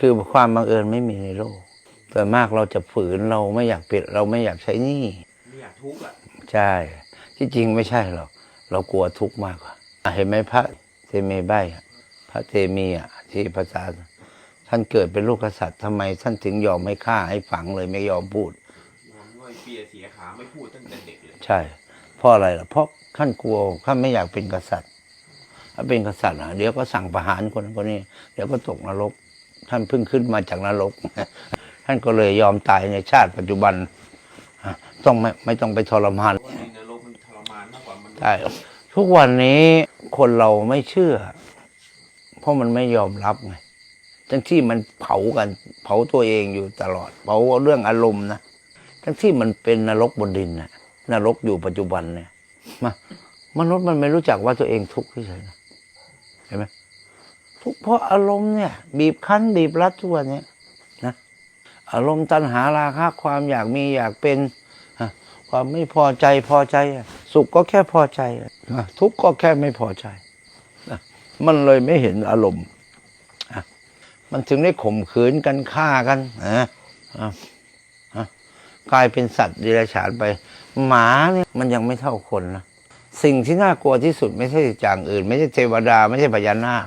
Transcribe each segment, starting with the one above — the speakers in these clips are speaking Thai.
คือความบังเอิญไม่มีในโลกแต่มากเราจะฝืนเราไม่อยากปิด เราไม่อยากใช้หนี้ไม่อยากทุกข์อะใช่ ที่จริงไม่ใช่หรอกเรากลัวทุกข์มากกว่าอะเห็นไหมพระเทเมใบอะพระเทมีอะที่ภาษา ท่านเกิดเป็นลูกกษัตริย์ทำไมท่านถึงยอมไม่ฆ่าให้ฝังเลยไม่ยอมพูดยอมว่าไอ้เปียเสียขาไม่พูดตั้งแต่เด็กเลยใช่เพราะอะไรล่ะเพราะท่านกลัวท่านไม่อยากเป็นกษัตริย์ถ้าเป็นกษัตริย์อะเดี๋ยวก็สั่งประหารคนนั้นคนนี้ เดี๋ยวก็ตกนรก ท่านเพิ่งขึ้นมาจากนรก ท่านก็เลยยอมตายในชาติปัจจุบันอะต้องไม่ไม่ต้องไปทรมานว่าในนรกมันทรมานมากกว่ามันใช่ทุกวันนี้คนเราไม่เชื่อ เพราะมันไม่ยอมรับไงทั้งที่มันเผากัน เผาตัวเองอยู่ตลอด เผาเรื่องอารมณ์นะทั้งที่มันเป็นนรกบนดินนะนรกอยู่ปัจจุบันเนี่ยมามนุษย์มันไม่รู้จักว่าตัวเองทุกข์เฉยๆนะเห็นไหม ทุกข์เพราะอารมณ์เนี่ย บีบคั้นบีบรัดทุกวันเนี้ยนะอารมณ์ตัณหาราคะความอยากมีอยากเป็นความไม่พอใจพอใจ สุขก็แค่พอใจทุกข์ก็แค่ไม่พอใจมันเลยไม่เห็นอารมณ์มันถึงได้ข่มขืนกันฆ่ากันนะกลายเป็นสัตว์เดรัจฉานไป หมาเนี่ยมันยังไม่เท่าคนนะสิ่งที่น่ากลัวที่สุดไม่ใช่อย่างอื่น ไม่ใช่เทวดา ไม่ใช่พญานาค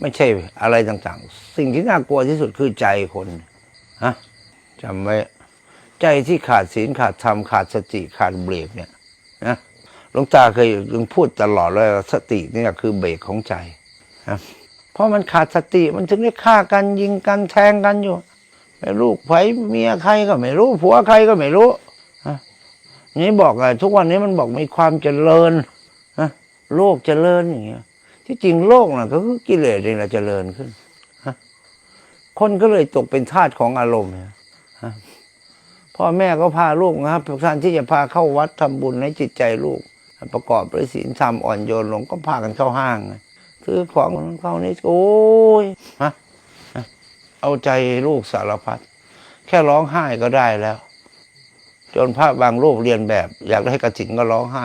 ไม่ใช่อะไรต่างๆ สิ่งที่น่ากลัวที่สุดคือใจคนฮะจำไว้ ใจที่ขาดศีลขาดธรรมขาดสติขาดเบรกเนี่ยนะหลวงตาเคยยังพูดตลอดเลยว่าสตินี่คือเบรกของใจนะเพราะมันขาดสติมันถึงได้ฆ่ากันยิงกันแทงกันอยู่ไม่รู้ไผเมียใครก็ไม่รู้ผัวใครก็ไม่รู้นะนี่บอกอะทุกวันนี้มันบอกมีความเจริญนะโลกเจริญอย่างเงี้ย ที่จริงโลกน่ะก็คือกิเลสเองแหละเจริญขึ้นคนก็เลยตกเป็นทาสของอารมณ์เนี่ยพ่อแม่ก็พาลูกนะครับทุกท่านที่จะพาเข้าวัดทำบุญให้จิตใจลูก ประกอบด้วยศีลธรรมอ่อนโยนลงก็พากันเข้าห้างซื้อของของเขานี่โอ้ยฮะเอาใจลูกสารพัดแค่ร้องไห้ก็ได้แล้ว จนพระบางรูปเรียนแบบ อยากได้กระถิ่นก็ร้องไห้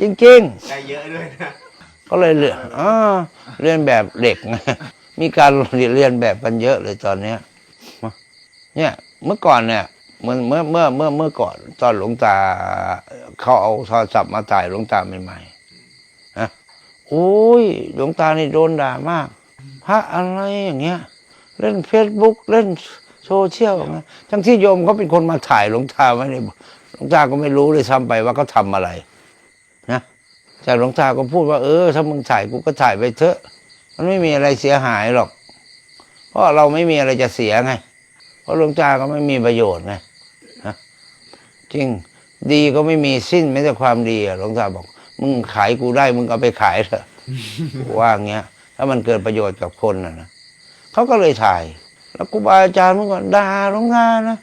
จริงๆได้เยอะด้วยนะ ก็เลยเรียนเรียนแบบเด็กไงมีการเรียนแบบกันเยอะเลยตอนเนี้ยเนี่ย เมื่อก่อนเนี่ยเมื่อเมื่อเมื่อเมื่อเมื่อก่อนตอนหลวงตาเขาเอาโทรศัพท์มาถ่ายหลวงตาใหม่ๆนะโอ้ยหลวงตานี่โดนด่ามาก พระอะไรอย่างเงี้ย เล่นเฟซบุ๊กเล่นโซเชียลงทั้งที่โยมเขาเป็นคนมาถ่ายหลวงตาไม่ได้หลวงตาก็ไม่รู้เลยซ้ำไปว่าเขาทำอะไร นะ แต่หลวงตาก็พูดว่าเออถ้ามึงถ่ายกูก็ถ่ายไปเถอะ มันไม่มีอะไรเสียหายหรอก เพราะเราไม่มีอะไรจะเสียไง เพราะหลวงตาก็ไม่มีประโยชน์ไงฮะจริงดีก็ไม่มีสิ้นไม่แต่ความดีอะหลวงตาบอก มึงขายกูได้มึงเอาไปขายเถอะว่าอย่างเงี้ย ถ้ามันเกิดประโยชน์กับคนนะนะเขาก็เลยถ่าย แล้วครูบาอาจารย์เมื่อก่อนด่าหลวงตานะ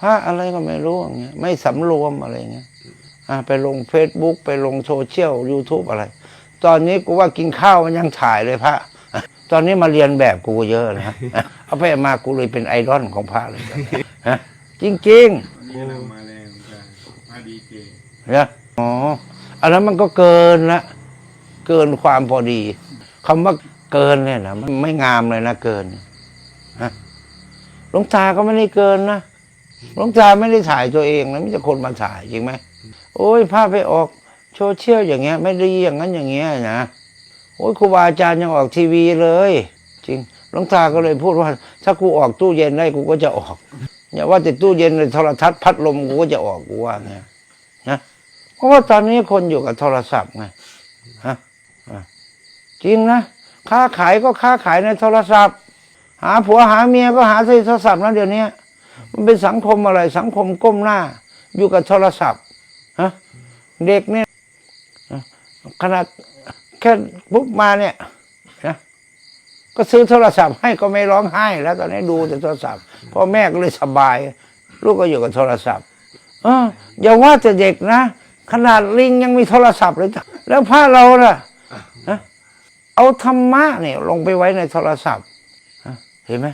พระอะไรก็ไม่รู้อย่างเงี้ยไม่สำรวมอะไรเงี้ย ไปลงเฟซบุ๊กไปลงโซเชียลยูทูบอะไร ตอนนี้กูว่ากินข้าวมันยังถ่ายเลยพระ ตอนนี้มาเรียนแบบกูเยอะนะ เอาไปมากูเลยเป็นไอดอลของพระเลยฮะจริงนี่เรามาแรงจ้ะมาดีเจๆนะอ๋ออันนั้นมันก็เกินละเกินความพอดีคำว่าเกินเนี่ยนะมันไม่งามเลยนะเกินฮะหลวงตาก็ไม่ได้เกินนะหลวงตาไม่ได้ถ่ายตัวเองนะไมแต่จะคนมาถ่ายจริงไหม โอ้ยภาพไปออกโซเชียลอย่างเงี้ย ไม่ดีอย่างนั้นอย่างเงี้ยนะโอ้ยครูบาอาจารย์ยังออกทีวีเลย จริงหลวงตาก็เลยพูดว่า ถ้ากูออกตู้เย็นได้กูก็จะออกอย่าว่าแต่ตู้เย็นเลยโทรทัศน์พัดลมกูก็จะออกกูว่าไงนะเพราะว่าตอนนี้คนอยู่กับโทรศัพท์ไงฮะจริงนะค้าขายก็ค้าขายในโทรศัพท์ หาผัวหาเมียก็หาในโทรศัพท์นะเดี๋ยวนี้มันเป็นสังคมอะไรสังคมก้มหน้า อยู่กับโทรศัพท์ เด็กเนี่ยขนาดแค่ปุ๊บมาเนี่ยนะก็ซื้อโทรศัพท์ให้ก็ไม่ร้องไห้ แล้วตอนนี้ดูแต่โทรศัพท์พ่อแม่ก็เลยสบาย ลูกก็อยู่กับโทรศัพท์เอออย่าว่าแต่เด็กนะ ขนาดลิงยังมีโทรศัพท์เลยจ้ะแล้วพระเราล่ะฮะเอาธรรมะเนี่ย ลงไปไว้ในโทรศัพท์เห็นไหม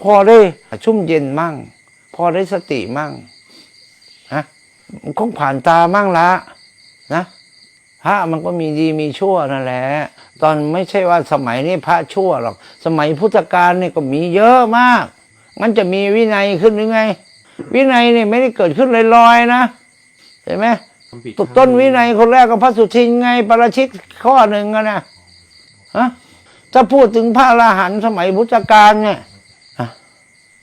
พอได้ชุ่มเย็นมั่ง พอได้สติมั่ง คงผ่านตามั่งละนะพระมันก็มีดีมีชั่วนั่นแหละ ตอนไม่ใช่ว่าสมัยนี้พระชั่วหรอก สมัยพุทธกาลเนี่ยก็มีเยอะมาก มันจะมีวินัยขึ้นหรือไง วินัยเนี่ยไม่ได้เกิดขึ้นลอยๆนะ เห็นไหมทำผิดต้นวินัยคนแรกก็พระสุทินไง ปราชิกข้อหนึ่งนะฮะถ้าพูดถึงพระอรหันต์สมัยพุทธกาลเนี่ย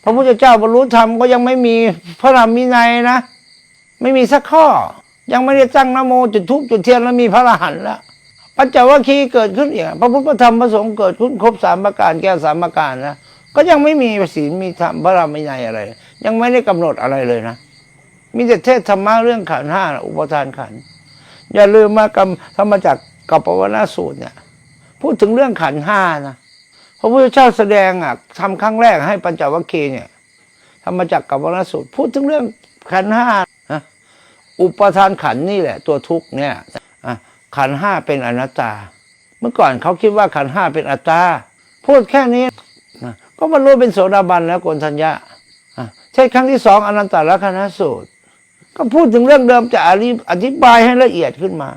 พระพุทธเจ้าบรรลุธรรมก็ยังไม่มีพระธรรมวินัยนะ ไม่มีสักข้อ ยังไม่ได้ตั้งนโมจุดทุกจุดเทียนแล้วมีพระอรหันต์แล้วปัญจวัคคีย์เกิดขึ้นอีกพระพุทธธรรมพระสงฆ์เกิดขึ้นครบสามประการแก้สามประการนะก็ยังไม่มีศีลมีธรรมพระรรมวินัยอะไร ยังไม่ได้กำหนดอะไรเลยนะ มีแต่เทศธรรมะเรื่องขันห้าอุปทานขันอย่าลืมมากรรมธรรมจักกับปวนาสูตรเนี่ยพูดถึงเรื่องขันห้านะพระพุทธเจ้าแสดงอะทำครั้งแรกให้ปัญจวัคคีย์เนี่ยธรรมจักกับปวนาสูตร พูดถึงเรื่องขันห้า อุปทานขันธ์นี่แหละ ตัวทุกข์เนี่ยอะขันธ์ห้าเป็นอนัตตา เมื่อก่อนเขาคิดว่าขันธ์ห้าเป็นอัตตา พูดแค่นี้นะก็บรรลุเป็นโสดาบันแล้วโกนทัญญาอะใช่ครั้งที่สองอนันตลักษณสูตร ก็พูดถึงเรื่องเดิมจะอธิอธิบายให้ละเอียดขึ้นมา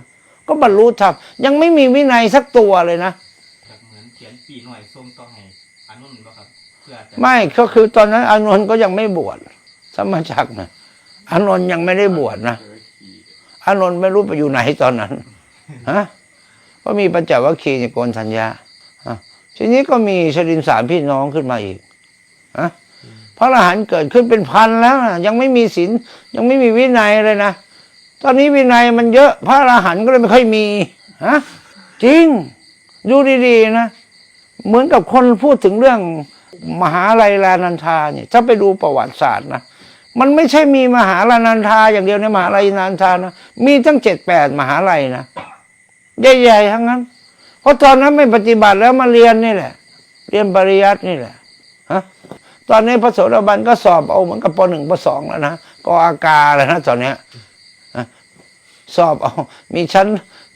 ก็บรรลุธรรมยังไม่มีวินัยสักตัวเลยนะแบบเหมือนเขียนปีหน่อยส่งต่อให้อานุนบ่ครับเพื่อจะไม่ก็คือตอนนั้นอานนท์ก็ยังไม่บวชสมมาจักรนะ อานนท์ยังไม่ได้บวชนะอานนท์ไม่รู้ไปอยู่ไหนตอนนั้นฮะก็มีปัญจวัคคีย์โกนธัญญาทีนี้ก็มีชดินสามพี่น้องขึ้นมาอีกฮะพระอรหันต์เกิดขึ้นเป็นพันแล้วนะยังไม่มีศีลยังไม่มีวินัยเลยนะตอนนี้วินัยมันเยอะ พระอรหันต์ก็เลยไม่ค่อยมีฮะจริงดูดีๆนะเหมือนกับคนพูดถึงเรื่องมหาลัยลานันทาเนี่ยถ้าไปดูประวัติศาสตร์นะ มันไม่ใช่มีมหาลานันทาอย่างเดียวในมหาลัยนันทานะมีตั้งเจ็ดแปดมหาลัยนะใหญ่ๆทั้งนั้น เพราะตอนนั้นไม่ปฏิบัติแล้วมาเรียนนี่แหละ เรียนปริยัตินี่แหละฮะตอนนี้พระโสดาบันก็สอบเอาเหมือนกับปหนึ่งปสองแล้วนะก็อากาแล้วนะตอนเนี้ยสอบเอา มีชั้น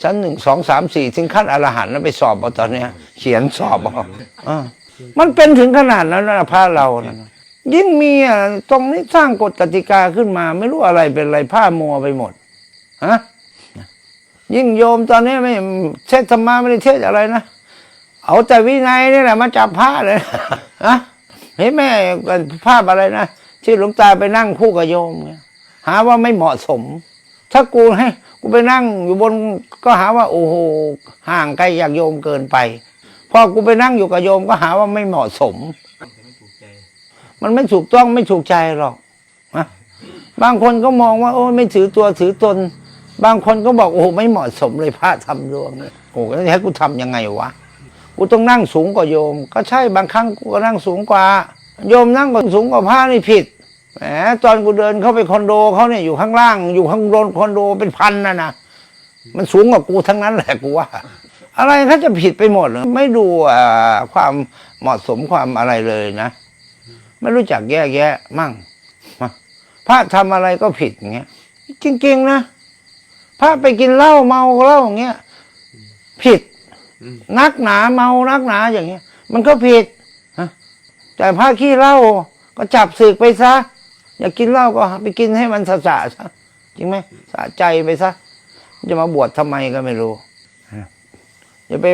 ชั้นหนึ่งสองสามสี่ถึงขั้นอรหันต์แล้วไปสอบเอาตอนเนี้ย เขียนสอบเอาอ่ามันเป็นถึงขนาดนั้นนะพระเรานะ ยิ่งมีอะตรงนี้สร้างกฎกติกาขึ้นมา ไม่รู้อะไรเป็นอะไรผ้ามัวไปหมดฮะยิ่งโยมตอนนี้ไม่เทศธรรมะไม่ได้เทศอะไรนะเอาแต่วินัยนี่แหละมาจับผ้าเลยฮะเห็นไหมภาพอะไรนะที่หลวงตาไปนั่งคู่กับโยมเนี่ยหาว่าไม่เหมาะสม ถ้ากูให้กูไปนั่งอยู่บนก็หาว่า โอ้โหห่างไกลจากโยมเกินไป พอกูไปนั่งอยู่กับโยมก็หาว่าไม่เหมาะสม มันไม่ถูกต้องไม่ถูกใจหรอกนะบางคนก็มองว่าโอ้ไม่ถือตัวถือตน บางคนก็บอกโอ้ไม่เหมาะสมเลยพระทำดวงเนี่ยโอ้แล้วจะให้กูทำยังไงวะกูต้องนั่งสูงกว่าโยม ก็ใช่บางครั้งกูก็นั่งสูงกว่า โยมนั่งก็สูงกว่าพระนี่ผิดแหมตอนกูเดินเข้าไปคอนโดเขาเนี่ยอยู่ข้างล่าง อยู่ข้างบนคอนโดเป็นพันนะนะมันสูงกว่ากูทั้งนั้นแหละกูว่า อะไรเขาจะผิดไปหมดเลยไม่ดูความเหมาะสมความอะไรเลยนะ ไม่รู้จักแยกแยะมั่งพระทำอะไรก็ผิดอย่างเงี้ย จริงๆนะพระไปกินเหล้าเมาเหล้าอย่างเงี้ยผิด นักหนาเมานักหนาอย่างเงี้ย มันก็ผิดฮะแต่พระขี้เหล้าก็จับศึกไปซะ อยากกินเหล้าก็ไปกินให้มันสะสะซะจริงไหมสะใจไปซะจะมาบวชทำไมก็ไม่รู้ฮะอย่าไป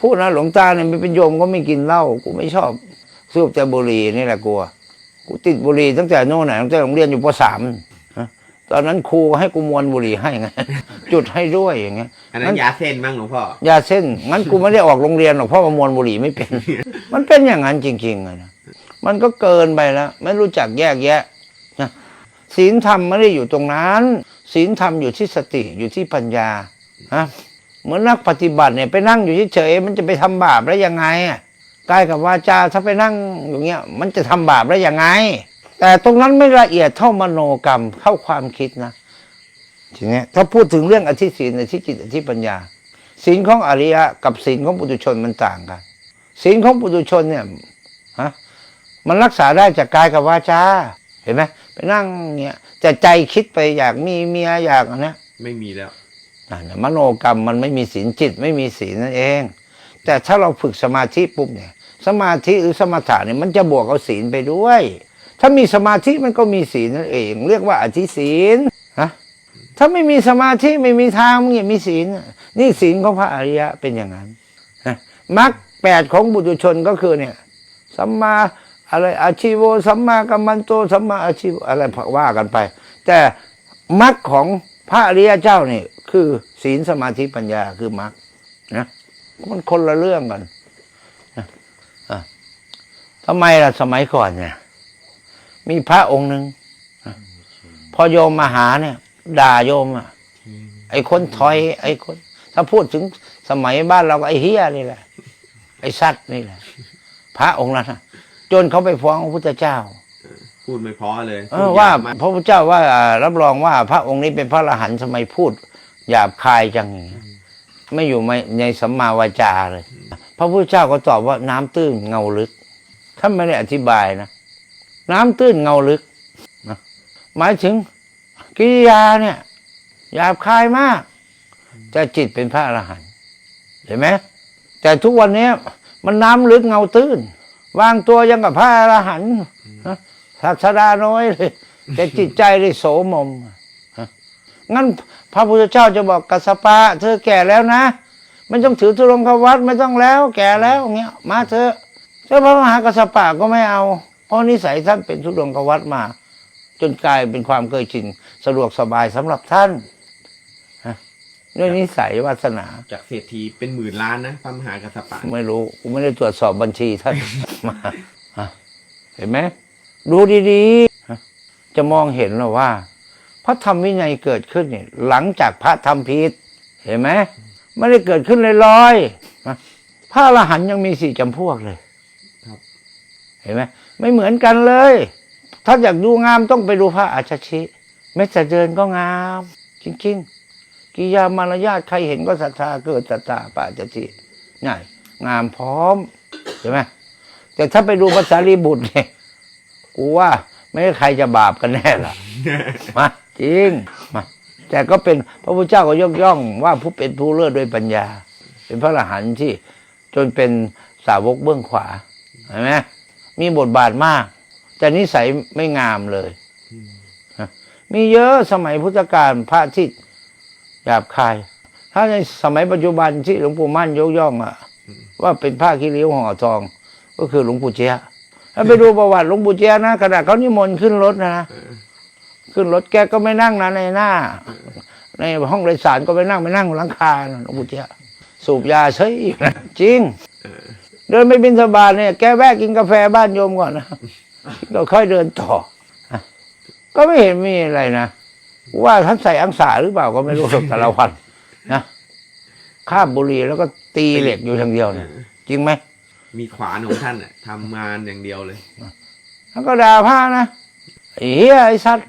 พูดนะหลวงตาเนี่ยไม่เป็นโยมก็ไม่กินเหล้ากูไม่ชอบ สูบแต่บุหรี่นี่แหละกลัว กูติดบุหรี่ตั้งแต่โน่นน่ะตั้งแต่โรงเรียนอยู่ปสามฮะตอนนั้นครูให้กูมวนบุหรี่ให้ไงจุดให้ด้วยอย่างเงี้ยอันนั้นยาเส้นมั้งหลวงพ่อยาเส้นงั้นกูไม่ได้ออกโรงเรียนหรอกเพราะว่ามวนบุหรี่ไม่เป็น มันเป็นอย่างนั้นจริงๆอะนะมันก็เกินไปแล้ว ไม่รู้จักแยกแยะนะศีลธรรมไม่ได้อยู่ตรงนั้นศีลธรรมอยู่ที่สติอยู่ที่ปัญญาฮะเหมือนนักปฏิบัติเนี่ยไปนั่งอยู่เฉยๆมันจะไปทำบาปได้ยังไงอะ กายกับวาจาถ้าไปนั่งอย่างเงี้ย มันจะทำบาปได้ยังไง แต่ตรงนั้นไม่ละเอียดเท่ามโนกรรมเข้าความคิดนะทีเนี้ยถ้าพูดถึงเรื่องอธิศีลอธิจิตอธิปัญญาศีลของอริยะกับศีลของปุถุชนมันต่างกันศีลของปุถุชนเนี่ยฮะมันรักษาได้จากกายกับวาจาเห็นไหมไปนั่งเงี้ยแต่ใจคิดไปอยากมีเมียอยากอันเนี้ยไม่มีแล้วนั่นน่ะมโนกรรมมันไม่มีศีลจิต ไม่มีศีลนั่นเอง แต่ถ้าเราฝึกสมาธิปุ๊บเนี่ย สมาธิหรือสมถะเนี่ยมันจะบวกเอาศีลไปด้วย ถ้ามีสมาธิมันก็มีศีลนั่นเอง เรียกว่าอธิศีลฮะถ้าไม่มีสมาธิไม่มีทางมึงอย่ามีศีลนี่ศีลของพระอริยะเป็นอย่างนั้นนะมรรคแปดของบุตุชนก็คือเนี่ยสัมมาอะไรอาชีโวสัมมากัมมันโตสัมมาอาชีวอะไรว่ากันไป แต่มรรคของพระอริยเจ้านี่คือศีลสมาธิปัญญาคือมรรคนะ มันคนละเรื่องกันนะอะทำไมล่ะสมัยก่อนเนี่ย มีพระองค์หนึ่งนะพอโยมมาหาเนี่ย ด่าโยมอะไอ้คนถอย ไอ้คน ถ้าพูดถึงสมัยบ้านเราก็ไอ้เฮียนี่แหละ ไอ้สัตว์นี่แหละ พระองค์นั้นน่ะจนเขาไปฟ้องพระพุทธเจ้า พูดไม่เพอเลยเออพูดว่าหยบมกพระพุทธเจ้าว่าอ่ารับรองว่าพระองค์นี้เป็นพระอรหันต์ทำไมพูด หยาบคายจังอย่างนี้ ไม่อยู่ในในสัมมาวาจาเลย พระพุทธเจ้าก็ตอบว่าน้ำตื้นเงาลึกท่านไม่ได้อธิบายนะน้ำตื้นเงาลึกนะหมายถึงกิริยาเนี่ยหยาบคายมาก แต่จิตเป็นพระอรหันต์เห็นไหมแต่ทุกวันนี้มันน้ำลึกเงาตื้นวางตัวยังกับพระอรหันต์นะศาสดาน้อยเลยแต่จิตใจได้โสมมฮะงั้น พระพุทธเจ้าจะบอกกัสสปะ เธอแก่แล้วนะไม่ต้องถือธุรงควัตไม่ต้องแล้ว แก่แล้วเงี้ยมาเถอะแต่พระมหากัสสปะก็ไม่เอา เพราะนิสัยท่านเป็นธุรงควัตมา จนกลายเป็นความเคยชินสะดวกสบายสำหรับท่านฮะด้วยนิสัยวาสนา จากเศรษฐีเป็นหมื่นล้านนะพระมหากษัตริย์ไม่รู้กูไม่ได้ตรวจสอบบัญชีท่านมาฮะเห็นไหมดูดีๆฮะจะมองเห็นหรอว่า พระธรรมวินัยเกิดขึ้นเนี่ยหลังจากพระทำผิดเห็นไหมไม่ได้เกิดขึ้นลอยๆฮะพระอรหันต์ยังมีสี่จำพวกเลยเห็นไหมไม่เหมือนกันเลย ถ้าอยากดูงามต้องไปดูพระอาชาชิแม้แต่เดินก็งาม จริงๆกิริยามารยาทใครเห็นก็ศรัทธาเกิดศรัทธาพระอาชาชิง่ายงามพร้อมเห็นไหมแต่ถ้าไปดูภาษาลีบุตรเนี่ยกูว่า ไม่ใช่ใครจะบาปกันแน่ล่ะมา จริงมาแต่ก็เป็นพระพุทธเจ้าก็ยกย่องว่าผู้เป็นผู้เลิศด้วยปัญญา เป็นพระอรหันต์ที่จนเป็นสาวกเบื้องขวาเห็นไหมมีบทบาทมาก แต่นิสัยไม่งามเลยฮะมีเยอะสมัยพุทธกาลพระที่หยาบคาย ถ้าในสมัยปัจจุบันที่หลวงปู่มั่นยกย่องอะว่าเป็นผ้าขี้ริ้วห่อทอง ก็คือหลวงปู่เจียถ้าไปดูประวัติหลวงปู่เจียนะขณะเขานิมนต์ขึ้นรถนะ ขึ้นรถแกก็ไม่นั่งนะในหน้า ในห้องโดยสารก็ไปนั่งไปนั่งบนหลังคานะหลวงปู่เจียสูบยาเฉยอีกนะจริง เดินไปบินสบาทเนี่ยแกแวะกินกาแฟบ้านโยมก่อนนะก็ค่อยเดินต่ออะก็ไม่เห็นมีอะไรนะว่าท่านใส่อังสาหรือเปล่าก็ไม่รู้แต่ละวันนะข้ามบุหรี่แล้วก็ตีเหล็กอยู่ทางเดียวเนี่ยจริงไหมมีขวานของท่านน่ะทำงานอย่างเดียวเลยแล้วก็ด่าพระนะไอ้เหี้ยไอ้สัตว์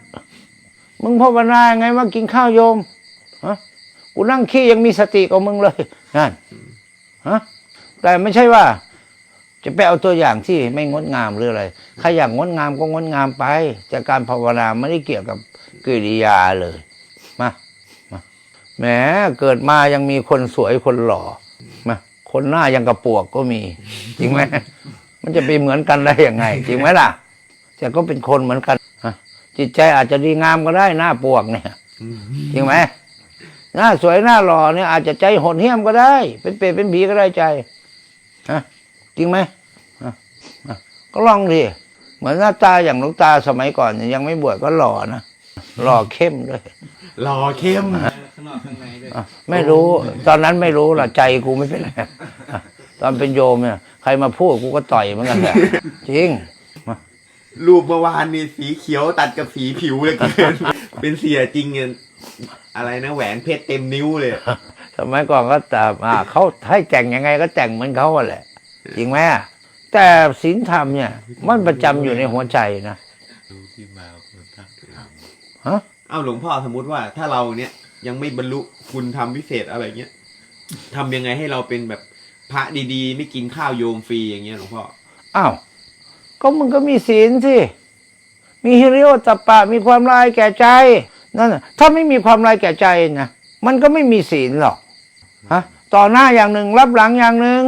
มึงภาวนายังไงมากินข้าวโยมฮะกูนั่งขี้ยังมีสติกว่ามึงเลยนั่นฮะแต่ไม่ใช่ว่า จะไปเอาตัวอย่างที่ไม่งดงามหรืออะไรใครอยากงดงามก็งดงามไปแต่การภาวนาไม่ได้เกี่ยวกับกิริยาเลยมามาแหมเกิดมายังมีคนสวยคนหล่อมาคนหน้ายังกระปวกก็มี จริงไหมมันจะไปเหมือนกันได้ยังไง จริงไหมล่ะแต่ก็เป็นคนเหมือนกัน จิตใจอาจจะดีงามก็ได้หน้าปวกเนี่ยจริงไหมหน้าสวยหน้าหล่อเนี่ยอาจจะใจโหดเหี้ยมก็ได้ เป็นเปรตเป็นผีก็ได้ใจฮะจริงไหมฮะฮะก็ลองดิเหมือนหน้าตาอย่างหลูกตาสมัยก่อนเนี่ยยังไม่บวชก็หล่อนะหล่อเข้มด้วยรอเข้มข้างนอกข้างในด้วยอะไม่รู้ ตอนนั้นไม่รู้หรอกใจกูไม่เป็นไรอะตอนเป็นโยมเนี่ยใครมาพูดกูก็ต่อยเหมือนกันแหละจริง รูปเมื่อวานนี่สีเขียวตัดกับสีผิวเลยเกิน เป็นเสียจริงเนี่ยอะไรนะแหวนเพชรเต็มนิ้วเลย สมัยก่อนก็แต่อ่าเขาให้แต่งยังไงก็แต่งเหมือนเขาอะแหละจริงไหมอะแต่ศีลธรรมเนี่ย มันประจำอยู่ในหัวใจนะดูที่มาของพระธรรมฮะเอาหลวงพ่อสมมติว่าถ้าเราเนี่ยยังไม่บรรลุคุณทำพิเศษอะไรเงี้ยทำยังไงให้เราเป็นแบบพระดีๆ ไม่กินข้าวโยมฟรีอย่างเงี้ยหลวงพ่อ อ้าว ก็มึงก็มีศีลสิ มีฮิริโอตปปะ มีความลายแก่ใจ นั่นถ้าไม่มีความลายแก่ใจนะมันก็ไม่มีศีลหรอกฮะต่อหน้าอย่างหนึ่งรับหลังอย่างหนึ่ง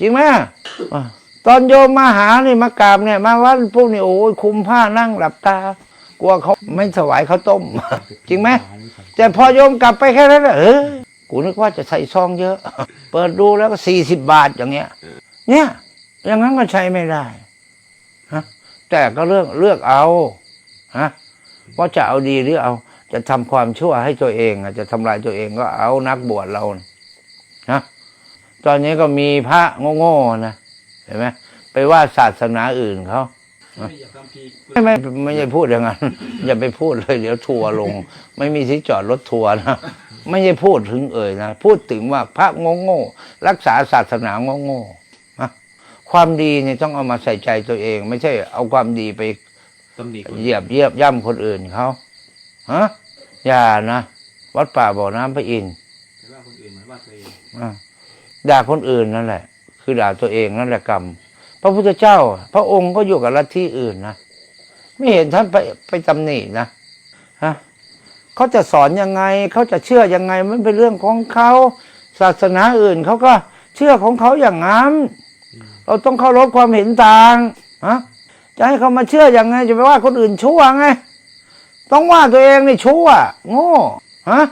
จริงไหมตอนโยมมาหาเนี่ยมากราบเนี่ย มาวัดพวกนี้โอ้ยคุมผ้านั่งหลับตากลัวเขาไม่ถวายข้าวต้ม จริงไหมแต่พอโยมกลับไปแค่นั้นเออกูนึกว่าจะใส่ซองเยอะ เปิดดูแล้วก็สี่สิบบาทอย่างเงี้ย เนี่ยอย่างนั้นก็ใช้ไม่ได้ แต่ก็เลือกเลือกเอาฮะว่าจะเอาดีหรือเอา จะทำความชั่วให้ตัวเองจะทำลายตัวเองก็เอานักบวชเรานะตอนนี้ก็มีพระโง่ๆนะเห็นไหมไปว่าศาสนาอื่นเขาไม่ไม่ไม่ไม่ใช่พูดอย่างนั้นอย่าไปพูดเลยเดี๋ยวทัวร์ลง ไม่มีที่จอดรถทัวร์นะไม่ใช่พูดถึงเอ่ยนะพูดถึงว่าพระโง่ๆรักษาศาสนาโง่ๆ ความดีเนี่ยต้องเอามาใส่ใจตัวเอง ไม่ใช่เอาความดีไปตำหนิคนเหยียบเยียบย่ำคนอื่นเขาฮะอย่านะวัดป่าบ่อน้ำพระอินทร์แต่ว่าคนอื่นเหมือนว่าตัวเองอะด่าคนอื่นนั่นแหละ คือด่าตัวเองนั่นแหละกรรมพระพุทธเจ้า พระองค์ก็อยู่กับลัทธิอื่นนะไม่เห็นท่านไปไปตำหนินะฮะเขาจะสอนยังไงเขาจะเชื่อยังไงมันเป็นเรื่องของเขาศาสนาอื่นเขาก็เชื่อของเขาอย่างนั้น เราต้องเคารพความเห็นต่างฮะจะให้เขามาเชื่อยังไง จะไปว่าคนอื่นชั่วไง ต้องว่าตัวเองนี่ชั่ว โง่ฮะ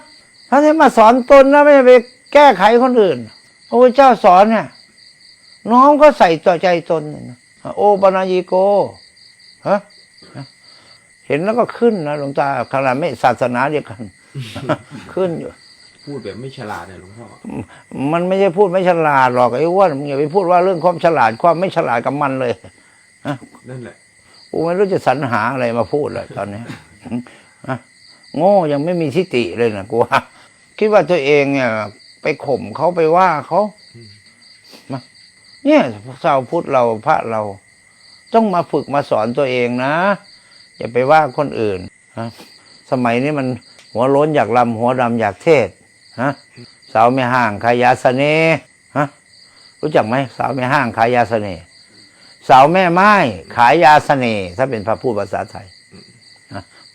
ท่านให้มาสอนตนนะไม่ใช่ไปแก้ไขคนอื่นพระพุทธเจ้าสอนเนี่ยน้องก็ใส่ต่อใจตนนะโอปนายิโกฮะฮะเห็นแล้วก็ขึ้นนะหลวงตาขนาดไม่ศาสนาเดียวกัน ขึ้นอยู่ พูดแบบไม่ฉลาดเนี่ยหลวงพ่อมันไม่ใช่พูดไม่ฉลาดหรอกไอ้อ้วนมึงอย่าไปพูดว่าเรื่องความฉลาดความไม่ฉลาดกับมันเลยนั่นแหละกูไม่รู้จะสรรหาอะไรมาพูดเลยตอนนี้ฮะโง่ยังไม่มีทิฏฐิเลยนะกูว่าคิดว่าตัวเองเนี่ย ไปข่มเขาไปว่าเขามาเนี่ยชาวพุทธเราพระเรา ต้องมาฝึกมาสอนตัวเองนะ อย่าไปว่าคนอื่นฮะสมัยนี้มันหัวโล้นอยากลำหัวดำอยากเทศ ฮะสาวไม่ห่างขายาเสน่ห์ฮะรู้จักไหมสาวไม่ห่างขายาเสน่ห์สาวแม่ไม้ขายยาเสน่ห์ถ้าเป็นพระพูดภาษาไทย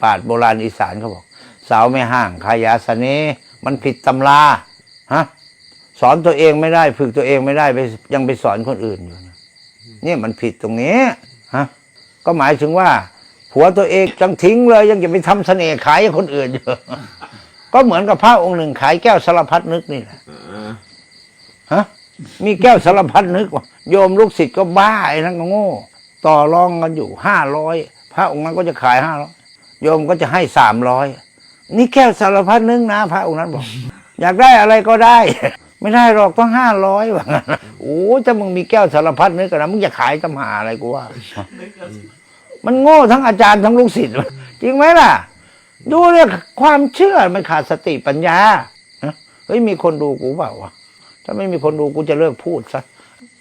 ปาดโบราณอีสานเขาบอก สาวแม่ห้างขายยาเสน่ห์มันผิดตำราฮะสอนตัวเองไม่ได้ ฝึกตัวเองไม่ได้ไปยังไปสอนคนอื่นอยู่นะเนี่ยมันผิดตรงนี้ฮะก็หมายถึงว่าผัวตัวเองจังทิ้งเลย ยังจะไปทำเสน่ห์ขายให้คนอื่นอยู่ ก็เหมือนกับพระองค์หนึ่งขายแก้วสารพัดนึกนี่แหละอ่าฮะมีแก้วสารพัดนึกว่าโยมลูกศิษย์ก็บ้าไอ้นั่นก็โง่ ต่อรองกันอยู่ห้าร้อยพระองค์นั้นก็จะขายห้าร้อยโยมก็จะให้สามร้อยนี่แก้วสารพัดนึกนะ พระองค์นั้นบอก อยากได้อะไรก็ได้ ไม่ได้หรอกต้องห้าร้อยว่างั้นนะโอ้ถ้ามึงมีแก้วสารพัดนึกกันนะมึงจะขายตำหาอะไรกูว่ามันโง่ทั้งอาจารย์ทั้งลูกศิษย์จริงไหมล่ะ ดูเนี่ยความเชื่อมันขาดสติปัญญาฮะเฮ้ยมีคนดูกูเปล่าวะถ้าไม่มีคนดูกูจะเลิกพูดซะ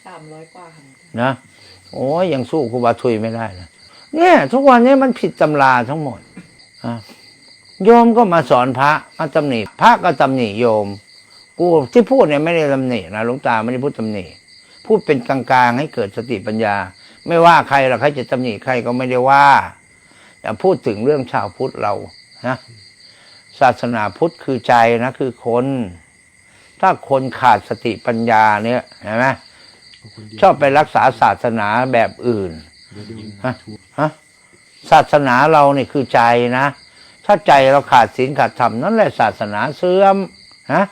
สามร้อยกว่าค่ะนะโอ้ยยังสู้ครูบาทุยไม่ได้นะเนี่ย ทุกวันนี้มันผิดตำราทั้งหมดอะโยมก็มาสอนพระมาตำหนิพระก็ตำหนิโยม กูที่พูดเนี่ยไม่ได้ตำหนินะหลวงตาไม่ได้พูดตำหนิพูดเป็นกลางๆให้เกิดสติปัญญา ไม่ว่าใครหรอกใครจะตำหนิใครก็ไม่ได้ว่าแต่พูดถึงเรื่องชาวพุทธเรา นะศาสนาพุทธคือใจนะคือคน ถ้าคนขาดสติปัญญาเนี่ยเห็นไหมชอบไปรักษาศาสนาแบบอื่นเดี๋ยวดูฮะฮะศาสนาเราเนี่ยคือใจนะ ถ้าใจเราขาดศีลขาดธรรมนั่นแหละศาสนาเสื่อมฮะ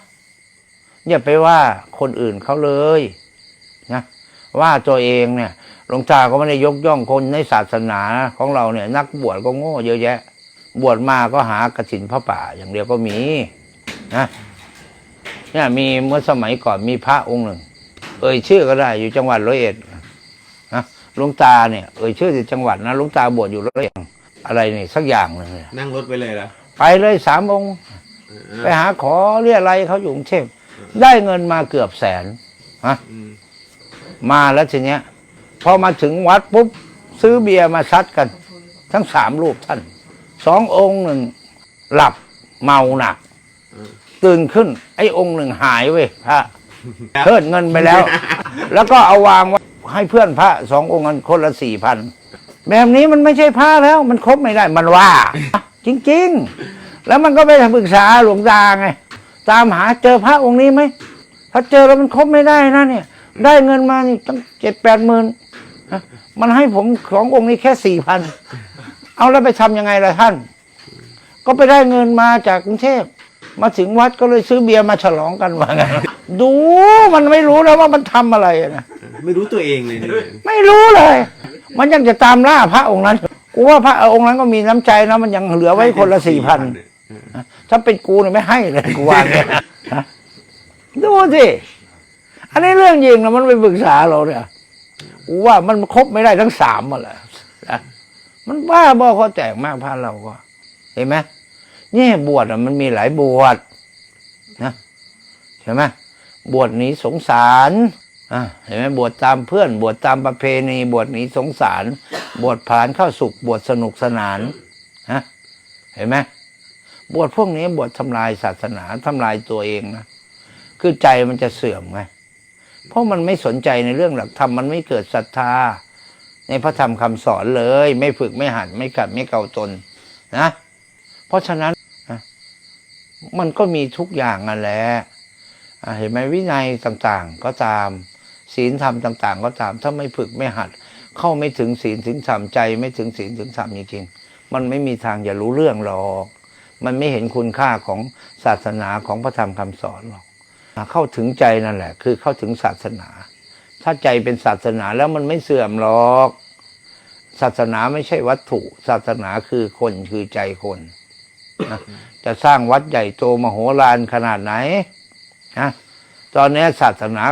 อย่าไปว่าคนอื่นเขาเลยนะว่าตัวเองเนี่ยหลวงตาก็ไม่ได้ยกย่องคนในศาสนาของเราเนี่ย นักบวชก็โง่เยอะแยะ บวชมาก็หากระถินพระป่า อย่างเดียวก็มีนะเนี่ยมีเมื่อสมัยก่อนมีพระองค์หนึ่ง เอ่ยชื่อก็ได้อยู่จังหวัดร้อยเอ็ดนะหลวงตาเนี่ย เอ่ยชื่อที่จังหวัดนะหลวงตาบวชอยู่ร้อยเอ็ดอะไรนี่สักอย่างหนึ่งเนี่ยนั่งรถไปเลยเหรอไปเลยสามองค์เออไปหาขอเรียอะไรยเขาอยู่กรุงเทพได้เงินมาเกือบแสนอืมมาแล้วทีเนี้ยพอมาถึงวัดปุ๊บซื้อเบียร์มาซัดกัน ทั้งสามรูปท่าน สององค์หนึ่งหลับเมาหนักตื่นขึ้น ไอ้องค์หนึ่งหายเว้ยพระเทิดเงินไปแล้ว แล้วก็เอาวางไว้ให้เพื่อนพระสององค์กันคนละสี่พันแบบนี้มันไม่ใช่พระแล้ว มันครบไม่ได้ มันว่า จริง ๆ แล้วมันก็ไปปรึกษาหลวงตาไง ตามหาเจอพระองค์นี้ไหมถ้าเจอแล้วมันครบไม่ได้นะเนี่ย ได้เงินมานี่ตั้งเจ็ดแปดหมื่นมันให้ผมสององค์นี้แค่สี่พัน เอาแล้วไปทำยังไงล่ะท่าน ก็ไปได้เงินมาจากกรุงเทพมาถึงวัดก็เลยซื้อเบียร์มาฉลองกันว่าไงนดูมันไม่รู้แล้วว่ามันทำอะไรนะไม่รู้ตัวเองเลยเนี่ยไม่รู้เลย มันยังจะตามล่าพระองค์นั้นกูว่าพระองค์นั้นก็มีน้ำใจนะมันยังเหลือไว้คนละสี่พันถ้าเป็นกูเนี่ยไม่ให้เลยกูว่าเนี่ยฮะดูสิอันนี้เรื่องจริงนะมันไปปรึกษาเราเนี่ยกูว่ามันครบไม่ได้ทั้งสามมาแหละนะ มันบ้าบอเขาแตกมากพระเราก็ เห็นไหมเนี่ยบวชอะมันมีหลายบวชนะเห็นไหมบวชหนีสงสารอะเห็นไหมบวชตามเพื่อน บวชตามประเพณีบวชหนีสงสาร บวชผ่านเข้าสุขบวชสนุกสนานฮะเห็นไหมบวชพวกนี้บวชทำลายศาสนาทำลายตัวเองนะคือใจมันจะเสื่อมไงเพราะมันไม่สนใจในเรื่องหลักธรรมมันไม่เกิดศรัทธา ในพระธรรมคำสอนเลย ไม่ฝึกไม่หัดไม่กัดไม่เกาตนนะเพราะฉะนั้นมันก็มีทุกอย่างนั่นแหละเห็นไหมวินัยต่างๆ ก็ตาม ศีลธรรมต่าง ๆ ก็ตาม ถ้าไม่ฝึกไม่หัด เข้าไม่ถึงศีลถึงธรรมใจ ไม่ถึงศีลถึงธรรมจริงๆมันไม่มีทางจะรู้เรื่องหรอก มันไม่เห็นคุณค่าของศาสนาของพระธรรมคำสอนหรอกเข้าถึงใจนั่นแหละ คือเข้าถึงศาสนา ถ้าใจเป็นศาสนาแล้วมันไม่เสื่อมหรอก ศาสนาไม่ใช่วัตถุ ศาสนาคือคนคือใจคนนะจะสร้างวัดใหญ่โตมโหฬารขนาดไหนนะตอนนี้ศาสนา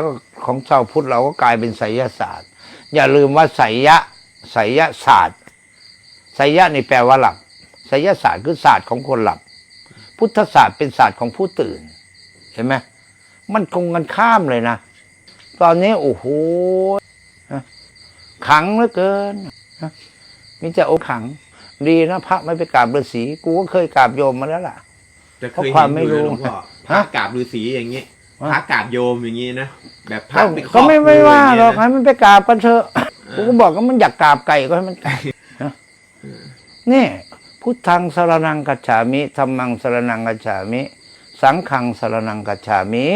ของชาวพุทธเราก็กลายเป็นไสยศาสตร์ อย่าลืมว่าไสยะไสยศาสตร์ไสยะนี่แปลว่าหลับไสยศาสตร์คือศาสตร์ของคนหลับ พุทธศาสตร์เป็นศาสตร์ของผู้ตื่น เห็นไหมมันคงกันข้ามเลยนะ ตอนนี้โอ้โหนะขังเหลือเกินนะมีแต่โอขัง ดีนะพระไม่ไปกราบฤาษีกูก็เคยกราบโยมมาแล้วล่ะจะเคเพราะยควาเห็มนไม่อยู่รู้นะหลวงพ่อพฮะระกราบฤาษีอย่างเงี้ยฮะพระกราบโยมอย่างงี้นะแบบพระปครก็อบไม่ไม่ว่าหรอกครูย่งให้เงี้ยนะมันไปกราบกันเถอะกูก็บอกว่ามันอยากกราบไก่ก็ให้มันกราบนะนี่พุทธังสรนังกัจฉามิธรรมังสรนังกัจฉามิ สังฆังสรนังกัจฉามิ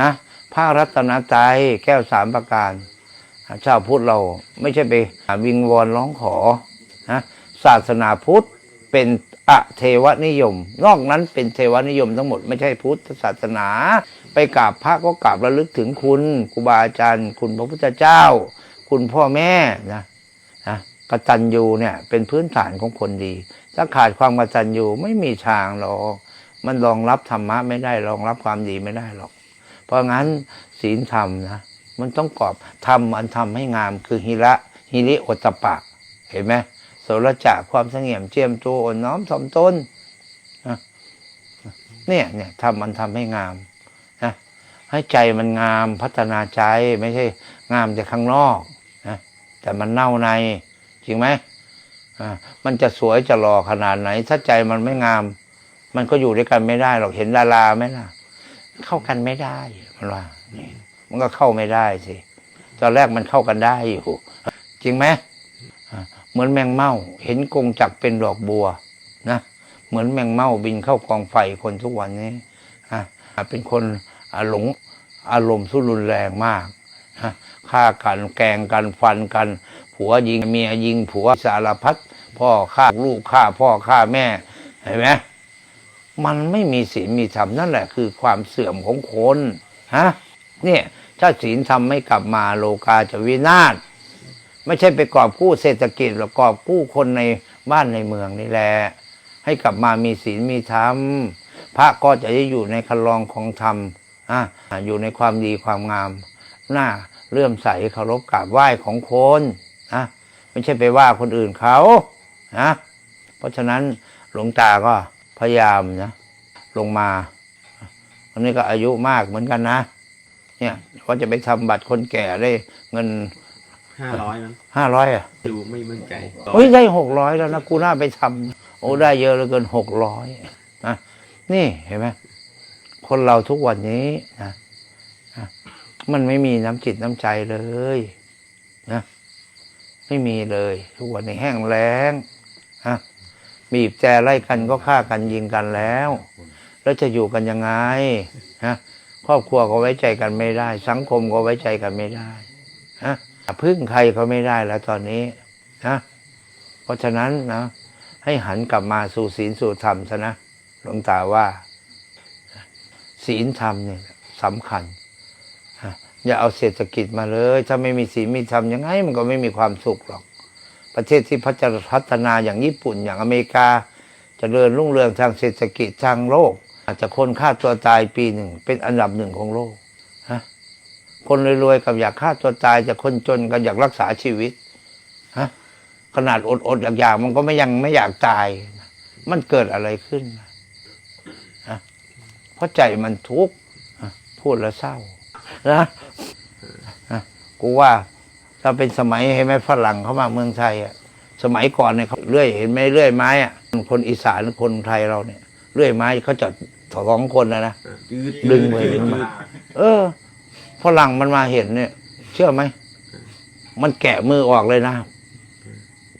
นะ พระรัตนตรัยแก้วสามประการชาวพุทธเราไม่ใช่ไปวิงวอนร้องขอนะศาสนาพุทธเป็นอะเทวนิยม นอกนั้นเป็นเทวนิยมทั้งหมดไม่ใช่พุทธศาสนา ไปกราบพระก็กราบระลึกถึงคุณครูบาอาจารย์ คุณพระพุทธเจ้า คุณพ่อแม่นะนะกตัญญูเนี่ยเป็นพื้นฐานของคนดี ถ้าขาดความกตัญญูไม่มีทางหรอกมันรองรับธรรมะไม่ได้รองรับความดีไม่ได้หรอก ราะงั้นศีลธรรมนะมันต้องกรอบทำอันทำให้งามคือฮิระฮิริโอตตปะ เห็นไหมโสรจะความเสงี่ยมเจียมตัวอ่อนน้อมถ่อมตนนะเนี่ยเนี่ยทำมันทำให้งามนะให้ใจมันงามพัฒนาใจไม่ใช่งามแต่ข้างนอกนะแต่มันเน่าใน จริงไหมอ่ามันจะสวยจะหล่อขนาดไหน ถ้าใจมันไม่งาม มันก็อยู่ด้วยกันไม่ได้หรอกเห็นดาราไหมล่ะ เข้ากันไม่ได้มันว่ามันก็เข้าไม่ได้สิตอนแรกมันเข้ากันได้อยู่จริงไหมเหมือนแมงเม่า เห็นกงจักเป็นดอกบัวนะเหมือนแมงเม่าบินเข้ากองไฟคนทุกวันนี้อะเป็นคนหลงอารมณ์สุรุนแรงมากนะฆ่ากันแกงกันฟันกัน ผัวยิงเมียยิงผัวสารพัดพ่อฆ่าลูกฆ่าพ่อฆ่าแม่เห็นไหม มันไม่มีศีลมีธรรมนั่นแหละคือความเสื่อมของคนฮะเนี่ยถ้าศีลธรรมไม่กลับมาโลกาจะวินาศไม่ใช่ไปกอบกู้เศรษฐกิจหรอกกอบกู้คนในบ้านในเมืองนี่แหละให้กลับมามีศีลมีธรรมพระก็จะได้อยู่ในคันลองของธรรมอะอยู่ในความดีความงามหน้าเลื่อมใสเคารพกราบไหว้ของคนนะไม่ใช่ไปว่าคนอื่นเขานะเพราะฉะนั้นหลวงตาก็ พยายามนะลงมาวันนี้ก็อายุมากเหมือนกันนะ เนี่ยว่าจะไปทำบัตรคนแก่ได้เงินห้าร้อยมั้งห้าร้อยอะดูไม่มั่นใจเฮ้ยได้หกร้อยแล้วนะกูน่าไปทำโอ้ได้เยอะเหลือเกินหกร้อยนะนี่เห็นไหมคนเราทุกวันนี้นะนะมันไม่มีน้ำจิตน้ำใจเลยนะไม่มีเลย ทุกวันนี้แห้งแล้งนะ บีบแต่ไล่กันก็ฆ่ากันยิงกันแล้ว แล้วจะอยู่กันยังไงนะครอบครัวก็ไว้ใจกันไม่ได้ สังคมก็ไว้ใจกันไม่ได้นะพึ่งใครก็ไม่ได้แล้วตอนนี้นะเพราะฉะนั้นนะให้หันกลับมาสู่ศีลสู่ธรรมซะนะหลวงตาว่า ศีลธรรมเนี่ยสำคัญฮะอย่าเอาเศรษฐกิจมาเลย ถ้าไม่มีศีลมีธรรมยังไง มันก็ไม่มีความสุขหรอก ประเทศที่พัฒนาอย่างญี่ปุ่นอย่างอเมริกาจเจริญรุ่งเรืองทางเศรษฐกิจทางโลก อาจจะคนฆ่าตัวตายปีหนึ่ง เป็นอันดับหนึ่งของโลกฮะคนรวยๆกับอยากฆ่าตัวตายแต่คนจนก็อยากรักษาชีวิตฮะขนาดอดๆอยากๆมันก็ไม่ยังไม่อยากตาย มันเกิดอะไรขึ้นฮะเพราะใจมันทุกข์พูดแล้วเศร้านะฮะกูว่า ถ้าเป็นสมัยเห็นไหมฝรั่งเข้ามาเมืองไทยอะสมัยก่อนเนี่ยเขาเลื่อยเห็นไหมเลื่อยไม้อะคนอีสานคนไทยเราเนี่ยเลื่อยไม้เขาจะสองคนนะนะยืดดึงไปยืดมันมาเออฝรั่งมันมาเห็นเนี่ย เชื่อไหมมันแกะมือออกเลยนะ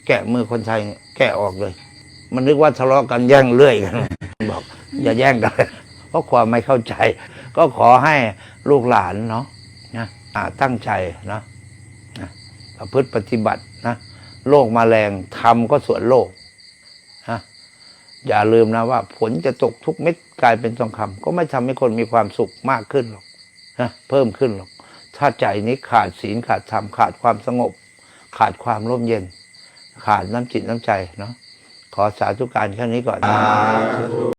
แกะมือคนไทยเนี่ยแกะออกเลย มันนึกว่าทะเลาะกันแย่งเลื่อยกันบอก อย่าแย่งกันเพราะความไม่เข้าใจ ก็ขอให้ลูกหลานเนาะนะอ่าตั้งใจนะนะ ประพฤติปฏิบัตินะโลกมาแรงทำก็ส่วนโลกนะอย่าลืมนะว่าผลจะตกทุกเม็ดกลายเป็นทองคำก็ไม่ทำให้คนมีความสุขมากขึ้นหรอกนะเพิ่มขึ้นหรอก ถ้าใจนี้ขาดศีลขาดธรรมขาดความสงบ ขาดความร่มเย็น ขาดน้ำจิตน้ำใจเนาะขอสาธุการแค่นี้ก่อนนะสาธุ